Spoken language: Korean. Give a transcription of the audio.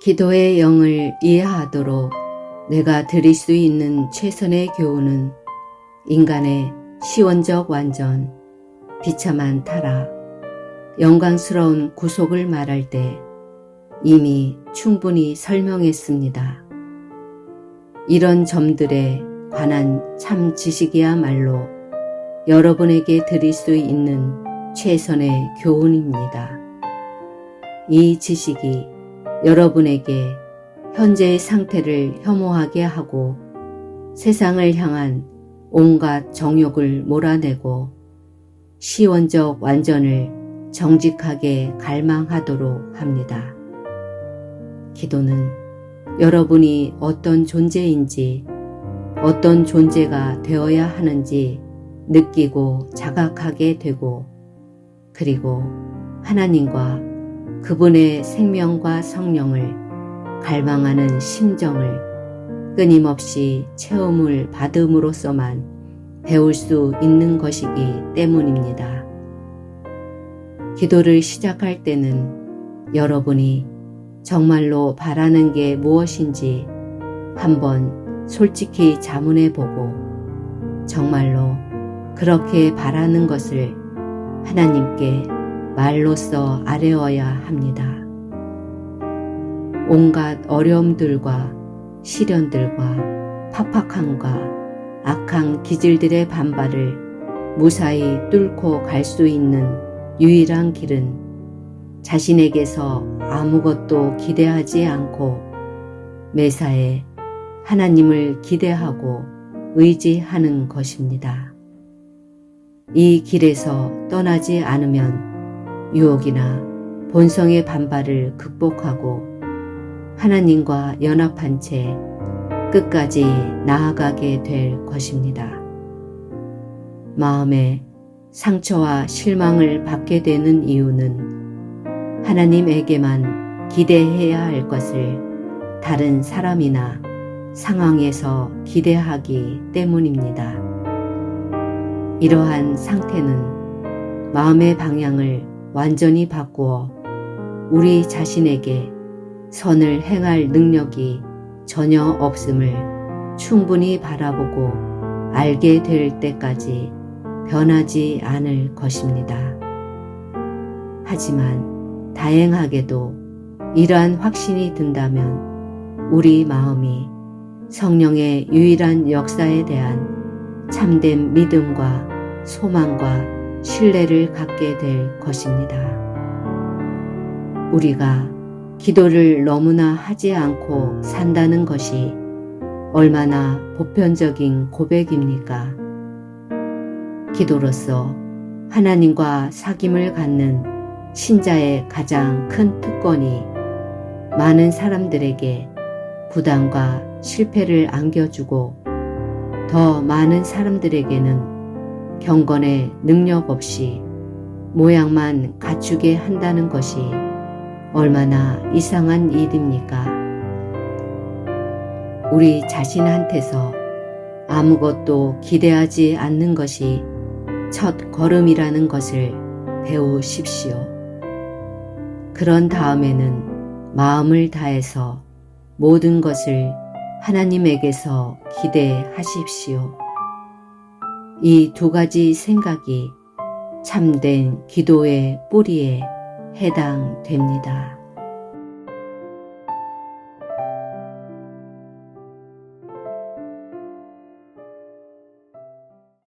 기도의 영을 이해하도록 내가 드릴 수 있는 최선의 교훈은 인간의 시원적 완전, 비참한 타락, 영광스러운 구속을 말할 때 이미 충분히 설명했습니다. 이런 점들에 관한 참 지식이야말로 여러분에게 드릴 수 있는 최선의 교훈입니다. 이 지식이 여러분에게 현재의 상태를 혐오하게 하고 세상을 향한 온갖 정욕을 몰아내고 시원적 완전을 정직하게 갈망하도록 합니다. 기도는 여러분이 어떤 존재인지 어떤 존재가 되어야 하는지 느끼고 자각하게 되고 그리고 하나님과 그분의 생명과 성령을 갈망하는 심정을 끊임없이 체험을 받음으로써만 배울 수 있는 것이기 때문입니다. 기도를 시작할 때는 여러분이 정말로 바라는 게 무엇인지 한번 솔직히 자문해 보고 정말로 그렇게 바라는 것을 하나님께 말로써 아뢰어야 합니다. 온갖 어려움들과 시련들과 팍팍함과 악한 기질들의 반발을 무사히 뚫고 갈 수 있는 유일한 길은 자신에게서 아무것도 기대하지 않고 매사에 하나님을 기대하고 의지하는 것입니다. 이 길에서 떠나지 않으면 유혹이나 본성의 반발을 극복하고 하나님과 연합한 채 끝까지 나아가게 될 것입니다. 마음에 상처와 실망을 받게 되는 이유는 하나님에게만 기대해야 할 것을 다른 사람이나 상황에서 기대하기 때문입니다. 이러한 상태는 마음의 방향을 완전히 바꾸어 우리 자신에게 선을 행할 능력이 전혀 없음을 충분히 바라보고 알게 될 때까지 변하지 않을 것입니다. 하지만 다행하게도 이러한 확신이 든다면 우리 마음이 성령의 유일한 역사에 대한 참된 믿음과 소망과 신뢰를 갖게 될 것입니다. 우리가 기도를 너무나 하지 않고 산다는 것이 얼마나 보편적인 고백입니까? 기도로서 하나님과 사귐을 갖는 신자의 가장 큰 특권이 많은 사람들에게 부담과 실패를 안겨주고 더 많은 사람들에게는 경건의 능력 없이 모양만 갖추게 한다는 것이 얼마나 이상한 일입니까? 우리 자신한테서 아무것도 기대하지 않는 것이 첫 걸음이라는 것을 배우십시오. 그런 다음에는 마음을 다해서 모든 것을 하나님에게서 기대하십시오. 이 두 가지 생각이 참된 기도의 뿌리에 해당됩니다.